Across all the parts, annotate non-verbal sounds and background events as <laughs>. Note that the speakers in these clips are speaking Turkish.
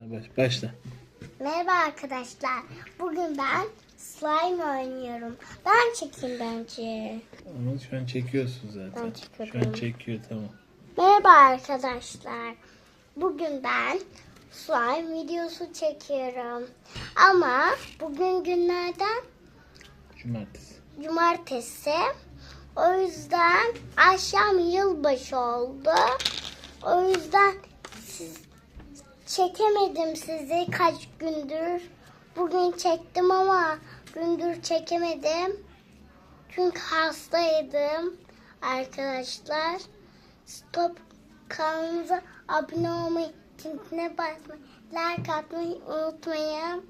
Baş, başla. Merhaba arkadaşlar. Bugün ben slime oynuyorum. Ben çekeyim bence. Ama şu an çekiyorsun zaten. Ben çekiyorum. Şu an çekiyor tamam. Merhaba arkadaşlar. Bugün ben slime videosu çekiyorum. Ama bugün günlerden Cumartesi. cumartesi. O yüzden akşam yılbaşı oldu. O yüzden siz çekemedim sizi kaç gündür. Bugün çektim ama gündür çekemedim. Çünkü hastaydım arkadaşlar. Stop kanalımıza abone olmayı, tintine basmayı, like atmayı unutmayın.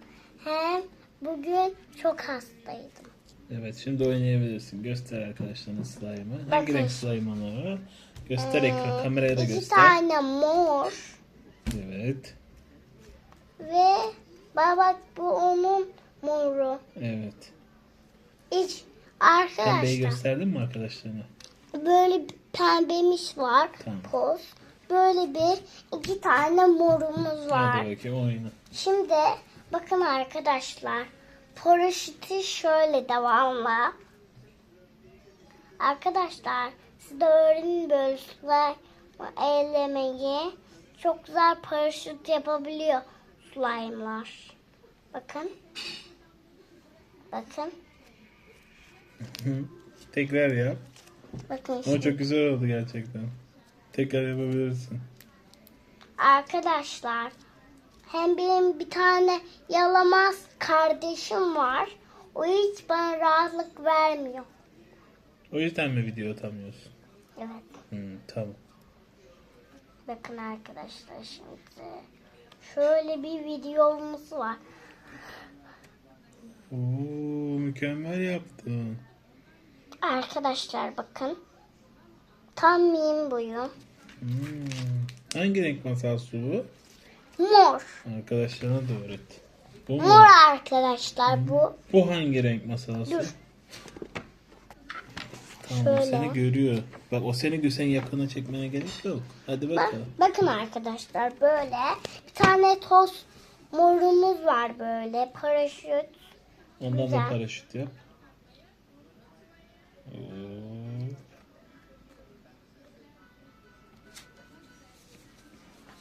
Hem bugün çok hastaydım. Evet şimdi oynayabilirsin. Göster arkadaşlarına slime'ı. Hangi renk slime onları? Göster Ee, ekran kameraya da İki göster. tane mor Evet. ve baba bu onun moru. Evet. İç Pembeyi arkadaşlar gösterdin mi arkadaşlarına? böyle bir pembemiz var. Tamam. Poz. Böyle bir iki tane morumuz var. Hadi bakayım oyna. Şimdi bakın arkadaşlar. Paraşütü şöyle devamlı. Arkadaşlar siz de öğrenin böyle ellemeyi. Çok güzel paraşüt yapabiliyor slime'lar. Bakın. Bakın. <laughs> Tekrar yap. Bakın Ama şimdi. çok güzel oldu gerçekten. Tekrar yapabilirsin. Arkadaşlar hem benim bir tane yalamaz kardeşim var. O hiç bana rahatlık vermiyor. O yüzden mi video atamıyorsun? Evet. Hmm, tamam. Bakın arkadaşlar şimdi. Şöyle bir videomuz var. Oo, mükemmel yaptın. Arkadaşlar bakın. Tam mim boyu. Hmm. Hangi renk masal su bu? Mor. Arkadaşlarına da öğret. Bu mu? Mor arkadaşlar bu. Bu hangi renk masal su? Dur. Tamam o Şöyle. seni görüyor. Bak o seni görsen yakına çekmene gerek yok. Hadi Bak, bakalım. bakın arkadaşlar böyle. Bir tane toz morumuz var böyle. Paraşüt. Ondan da güzel. paraşüt yap.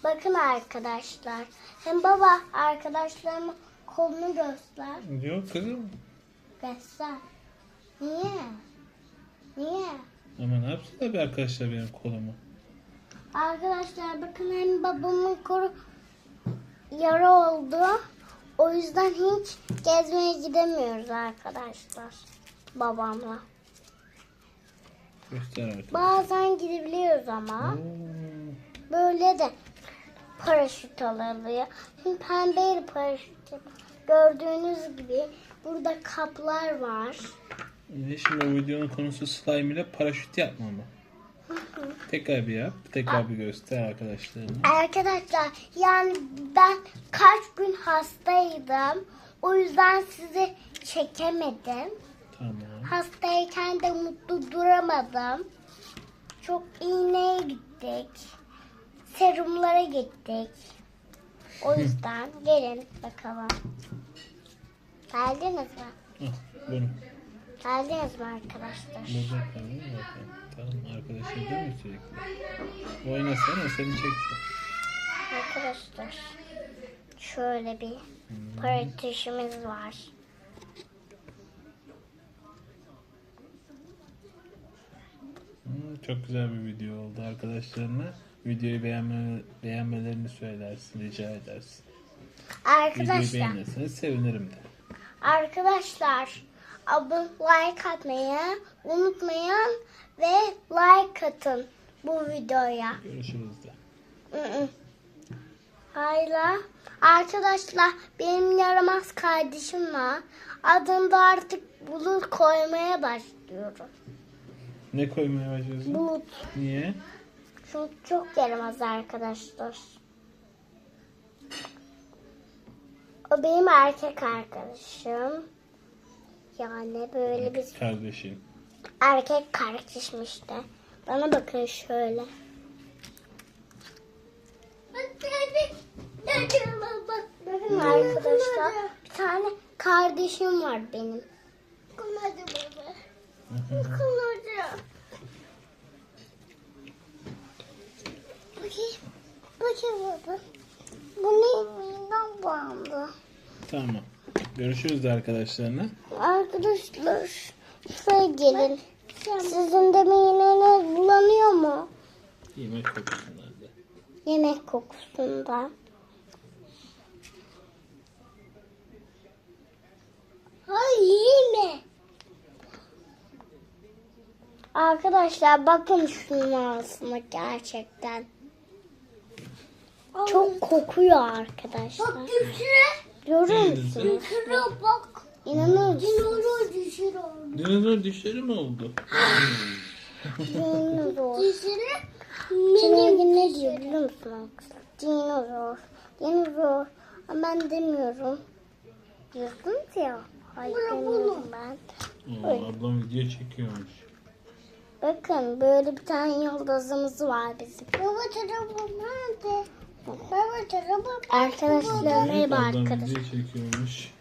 Bakın arkadaşlar. Hem baba arkadaşlarıma kolunu göster. Yok kızım. Göster. Niye? Niye? Ama ne yapsın tabii arkadaşlar benim kolumu. Arkadaşlar bakın hem babamın kolu yara oldu. O yüzden hiç gezmeye gidemiyoruz arkadaşlar. Babamla. Göster arkadaşlar. Bazen gidebiliyoruz ama. Oo. Böyle de paraşüt alınıyor. Şimdi pembeyle paraşüt. Gördüğünüz gibi burada kaplar var. Ne şimdi o videonun konusu slime ile paraşüt yapma mı? Tekrar bir yap. Tekrar bir göster arkadaşlarına. Arkadaşlar yani ben kaç gün hastaydım. O yüzden sizi çekemedim. Tamam. Hastayken de mutlu duramadım. Çok iğneye gittik. Serumlara gittik. O <laughs> yüzden gelin bakalım. Geldiniz mi? Ah, bunu. Geldiniz mi arkadaşlar? Mı bakalım? Tamam arkadaşın değil mi sürekli? Oynasana seni çeksin. Arkadaşlar şöyle bir paraşütümüz var. Hmm, çok güzel bir video oldu arkadaşlarına. Videoyu beğenme, beğenmelerini söylersin, rica edersin. Videoyu Arkadaşlar, beğenirseniz sevinirim de. arkadaşlar abone like atmayı unutmayın ve like atın bu videoya. Görüşürüz de. Hayla. Arkadaşlar benim yaramaz kardeşim var. Adını da artık bulut koymaya başlıyorum. Ne koymaya başlıyorsun? Bulut. Niye? Çünkü çok yaramaz arkadaşlar. O benim erkek arkadaşım. Yani böyle bir Kardeşin. erkek kardeşim işte. Bana bakın şöyle. Arkadaşlar bir tane kardeşim var benim. Bakayım. Bakayım baba. Bu neyimden bağımlı? Tamam. Görüşürüz de arkadaşlarına. Arkadaşlar şuraya gelin. Sizin de mideniz bulanıyor mu? Yemek kokusundan da. Yemek kokusundan. Hayır yeme. Arkadaşlar bakın şunun ağzına gerçekten. Çok kokuyor arkadaşlar. Bak Görüyor musunuz? bak. İnanır mısınız? Dinozor dişleri mi oldu? Dinozor. Çenegi ne diyor biliyor musun? Dinozor. Dinozor. Ama ben demiyorum. Diyorsunuz ya. Hayır demiyorum ben. Oo, ablam video çekiyormuş. Bakın böyle bir tane yıldızımız var bizim. Baba telefon nerede? Baba telefon. Arkadaşlar merhaba ablam arkadaşlar. video çekiyormuş.